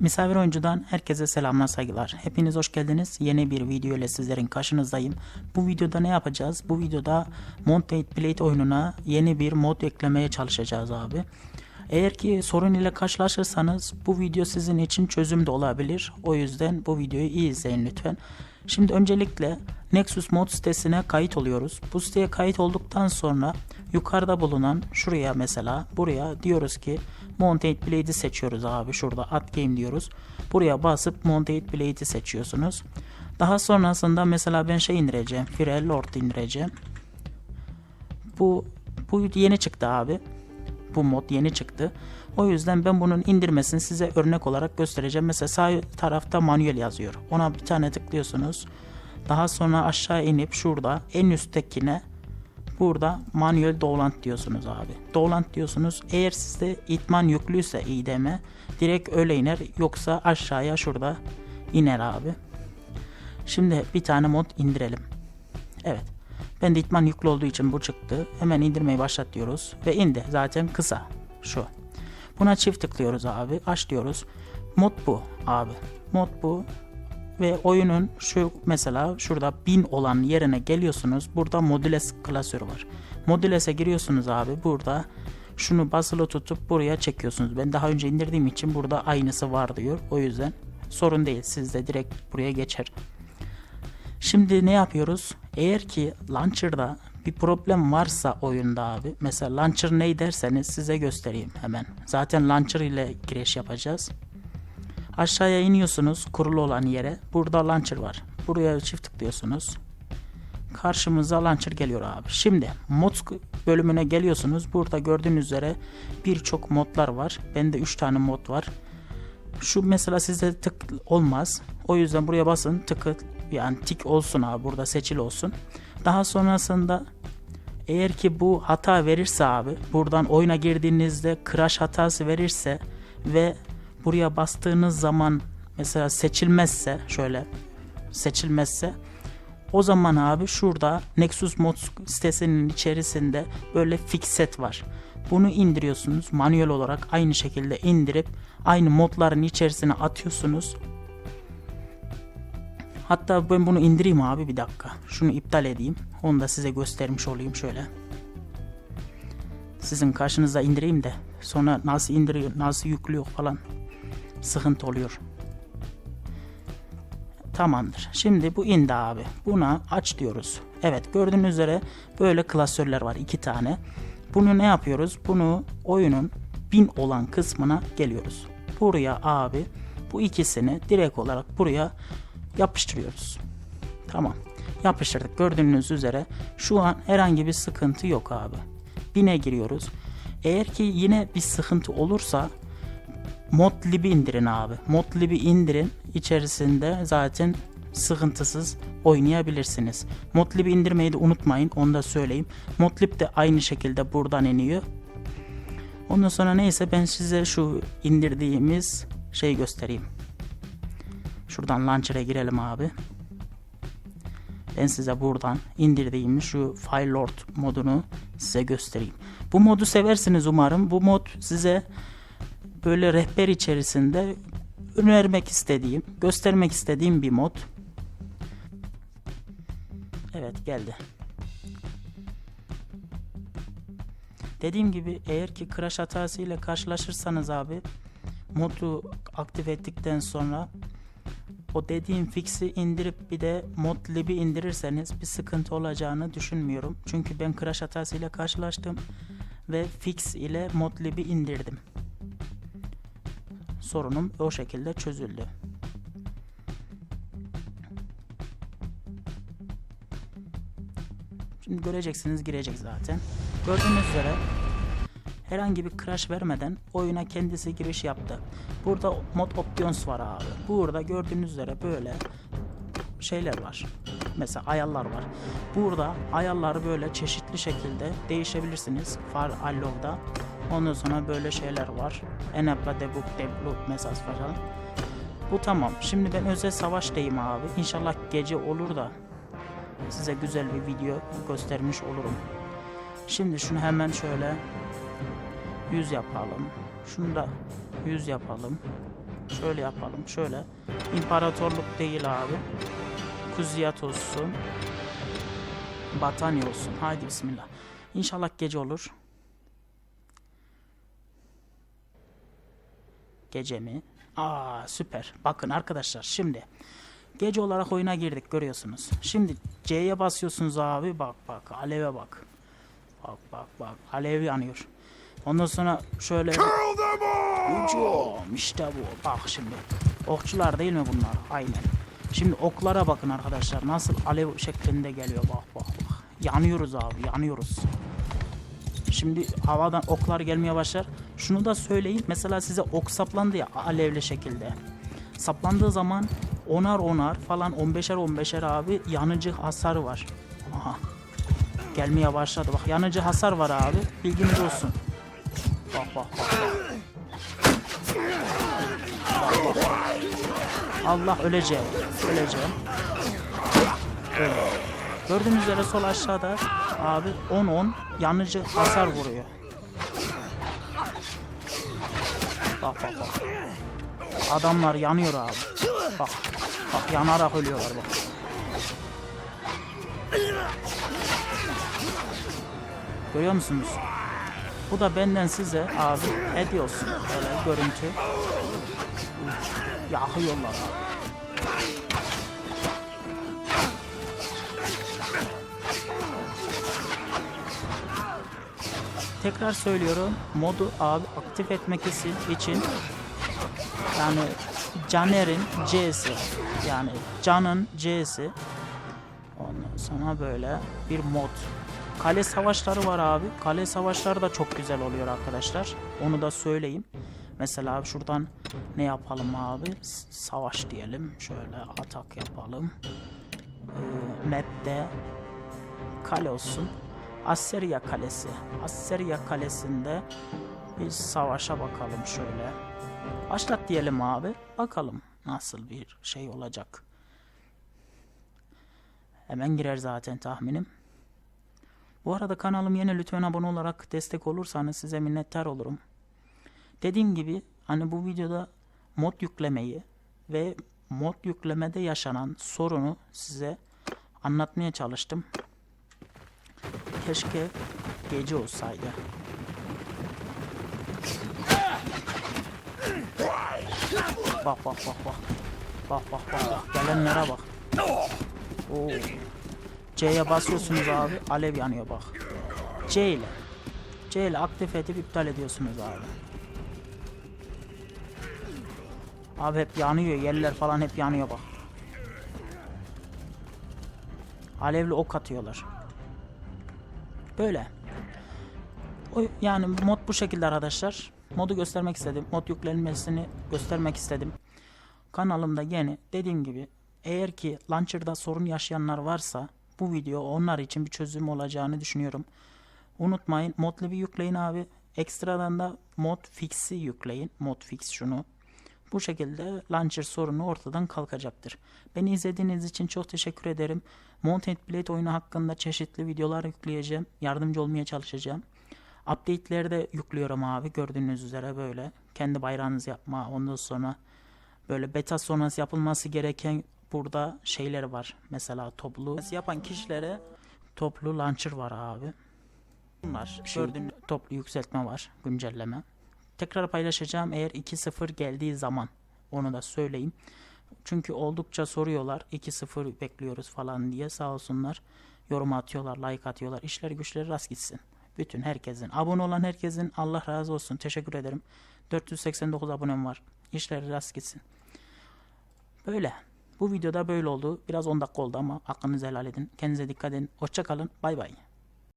Misafir oyuncudan herkese selamlar saygılar. Hepiniz hoş geldiniz. Yeni bir video ile sizlerin karşınızdayım. Bu videoda ne yapacağız? Bu videoda Mounted Blade oyununa yeni bir mod eklemeye çalışacağız abi. Eğer ki sorun ile karşılaşırsanız bu video sizin için çözüm de olabilir. O yüzden bu videoyu iyi izleyin lütfen. Şimdi öncelikle Nexus Mod sitesine kayıt oluyoruz. Bu siteye kayıt olduktan sonra yukarıda bulunan şuraya mesela buraya diyoruz ki Mounted Blade'i seçiyoruz abi. Şurada Add Game diyoruz. Buraya basıp Mounted Blade'i seçiyorsunuz. Daha sonrasında mesela ben şey indireceğim. Firel Lord indireceğim. Bu bu yeni çıktı abi. Bu mod yeni çıktı. O yüzden ben bunun indirmesini size örnek olarak göstereceğim. Mesela sağ tarafta manuel yazıyor. Ona bir tane tıklıyorsunuz. Daha sonra aşağı inip şurada en üsttekine burada manuel download diyorsunuz abi. Download diyorsunuz. Eğer sizde itman yüklüyse IDM direkt öyle iner. Yoksa aşağıya şurada iner abi. Şimdi bir tane mod indirelim. Evet. Ben de itman yüklü olduğu için bu çıktı. Hemen indirmeyi başlat diyoruz. Ve indi. Zaten kısa. Şu. Buna çift tıklıyoruz abi. Aç diyoruz. Mod bu abi. Mod bu. Ve oyunun şu mesela şurada 1000 olan yerine geliyorsunuz. Burada modüles klasörü var. Modüles'e giriyorsunuz abi. Burada şunu basılı tutup buraya çekiyorsunuz. Ben daha önce indirdiğim için burada aynısı var diyor. O yüzden sorun değil. Sizde direkt buraya geçer. Şimdi ne yapıyoruz? Eğer ki launcher'da bir problem varsa oyunda abi mesela launcher ne derseniz size göstereyim hemen. Zaten launcher ile giriş yapacağız. Aşağıya iniyorsunuz kurulu olan yere. Burada launcher var. Buraya çift tıklıyorsunuz. Karşımıza launcher geliyor abi. Şimdi mod bölümüne geliyorsunuz. Burada gördüğünüz üzere birçok modlar var. Bende 3 tane mod var. Şu mesela sizde tık olmaz. O yüzden buraya basın tıkı yani tik olsun abi burada seçili olsun. Daha sonrasında eğer ki bu hata verirse abi buradan oyuna girdiğinizde crash hatası verirse ve buraya bastığınız zaman mesela seçilmezse şöyle seçilmezse o zaman abi şurada Nexus Mod sitesinin içerisinde böyle fixet var. Bunu indiriyorsunuz manuel olarak aynı şekilde indirip aynı modların içerisine atıyorsunuz. Hatta ben bunu indireyim abi bir dakika. Şunu iptal edeyim. Onu da size göstermiş olayım şöyle. Sizin karşınıza indireyim de sonra nasıl indiriyor, nasıl yüklüyor falan sıkıntı oluyor. Tamamdır. Şimdi bu indi abi. Buna aç diyoruz. Evet gördüğünüz üzere böyle klasörler var iki tane. Bunu ne yapıyoruz? Bunu oyunun bin olan kısmına geliyoruz. Buraya abi bu ikisini direkt olarak buraya yapıştırıyoruz. Tamam. Yapıştırdık. Gördüğünüz üzere şu an herhangi bir sıkıntı yok abi. Bine giriyoruz. Eğer ki yine bir sıkıntı olursa Modlib'i indirin abi. Modlib'i indirin. İçerisinde zaten sıkıntısız oynayabilirsiniz. Modlib'i indirmeyi de unutmayın. Onu da söyleyeyim. Modlib de aynı şekilde buradan iniyor. Ondan sonra neyse ben size şu indirdiğimiz şey göstereyim. Şuradan launcher'a girelim abi. Ben size buradan indirdiğim şu File Lord modunu size göstereyim. Bu modu seversiniz umarım. Bu mod size böyle rehber içerisinde önermek istediğim, göstermek istediğim bir mod. Evet geldi. Dediğim gibi eğer ki crash hatası ile karşılaşırsanız abi modu aktif ettikten sonra o dediğim fix'i indirip bir de modlib'i indirirseniz bir sıkıntı olacağını düşünmüyorum. Çünkü ben crash hatası ile karşılaştım ve fix ile modlib'i indirdim. Sorunum o şekilde çözüldü. Şimdi göreceksiniz girecek zaten. Gördüğünüz üzere herhangi bir crash vermeden oyuna kendisi giriş yaptı. Burada mod options var abi. Burada gördüğünüz üzere böyle şeyler var. Mesela ayarlar var. Burada ayarları böyle çeşitli şekilde değişebilirsiniz. Far Allow'da. Ondan sonra böyle şeyler var. Enable debug debug mesaj falan. Bu tamam. Şimdi ben özel savaştayım abi. İnşallah gece olur da size güzel bir video göstermiş olurum. Şimdi şunu hemen şöyle 100 yapalım. Şunu da 100 yapalım. Şöyle yapalım. Şöyle. İmparatorluk değil abi. Kuziyat olsun. Batanya olsun. Haydi bismillah. İnşallah gece olur. Gece mi? Aa süper. Bakın arkadaşlar şimdi gece olarak oyuna girdik görüyorsunuz. Şimdi C'ye basıyorsunuz abi. Bak bak aleve bak. Bak bak bak alev yanıyor. Ondan sonra şöyle Hücum işte bu. Bak şimdi. Okçular değil mi bunlar? Aynen. Şimdi oklara bakın arkadaşlar. Nasıl alev şeklinde geliyor. Bak bak bak. Yanıyoruz abi yanıyoruz. Şimdi havadan oklar gelmeye başlar. Şunu da söyleyeyim. Mesela size ok saplandı ya alevli şekilde. Saplandığı zaman onar onar falan 15'er 15'er abi yanıcı hasarı var. Aha. Gelmeye başladı. Bak yanıcı hasar var abi. Bilginiz olsun. Bak bak. bak. Allah öleceğim. Öleceğim. Öyle. Gördüğünüz üzere sol aşağıda abi 10-10 yanıcı hasar vuruyor. Bak bak bak. Adamlar yanıyor abi. Bak. Bak yanarak ölüyorlar bak. Görüyor musunuz? Bu da benden size abi hediye olsun. Böyle görüntü. Yakıyorlar abi. Tekrar söylüyorum. Modu abi aktif etmek için yani Caner'in C'si yani Can'ın C'si ondan sonra böyle bir mod Kale savaşları var abi. Kale savaşları da çok güzel oluyor arkadaşlar. Onu da söyleyeyim. Mesela abi şuradan ne yapalım abi? Savaş diyelim. Şöyle atak yapalım. Ee, map'te kale olsun. Assyria Kalesi. Assyria Kalesi'nde bir savaşa bakalım şöyle. Başlat diyelim abi. Bakalım nasıl bir şey olacak. Hemen girer zaten tahminim. Bu arada kanalım yeni lütfen abone olarak destek olursanız size minnettar olurum. Dediğim gibi hani bu videoda mod yüklemeyi ve mod yüklemede yaşanan sorunu size anlatmaya çalıştım. Keşke gece olsaydı. Bak bak bak bak. Bak bak bak bak. Gelenlere bak. Oo. C'ye basıyorsunuz abi. Alev yanıyor bak. C ile. C ile aktif edip iptal ediyorsunuz abi. Abi hep yanıyor. Yerler falan hep yanıyor bak. Alevli ok atıyorlar. Böyle. O, yani mod bu şekilde arkadaşlar. Modu göstermek istedim. Mod yüklenmesini göstermek istedim. Kanalımda yeni dediğim gibi eğer ki launcher'da sorun yaşayanlar varsa bu video onlar için bir çözüm olacağını düşünüyorum. Unutmayın modlu yükleyin abi. Ekstradan da mod fix'i yükleyin. Mod fix şunu. Bu şekilde launcher sorunu ortadan kalkacaktır. Beni izlediğiniz için çok teşekkür ederim. Mounted Blade oyunu hakkında çeşitli videolar yükleyeceğim. Yardımcı olmaya çalışacağım. Update'leri de yüklüyorum abi. Gördüğünüz üzere böyle. Kendi bayrağınızı yapma. Ondan sonra böyle beta sonrası yapılması gereken burada şeyler var. Mesela toplu yapan kişilere toplu launcher var abi. Bunlar gördüğün toplu yükseltme var. Güncelleme. Tekrar paylaşacağım eğer 2.0 geldiği zaman. Onu da söyleyeyim. Çünkü oldukça soruyorlar. 2.0 bekliyoruz falan diye sağ olsunlar. Yorum atıyorlar, like atıyorlar. İşler güçleri rast gitsin. Bütün herkesin, abone olan herkesin Allah razı olsun. Teşekkür ederim. 489 abonem var. İşleri rast gitsin. Böyle. Bu videoda böyle oldu. Biraz 10 dakika oldu ama aklınızı helal edin. Kendinize dikkat edin. Hoşçakalın. Bay bay.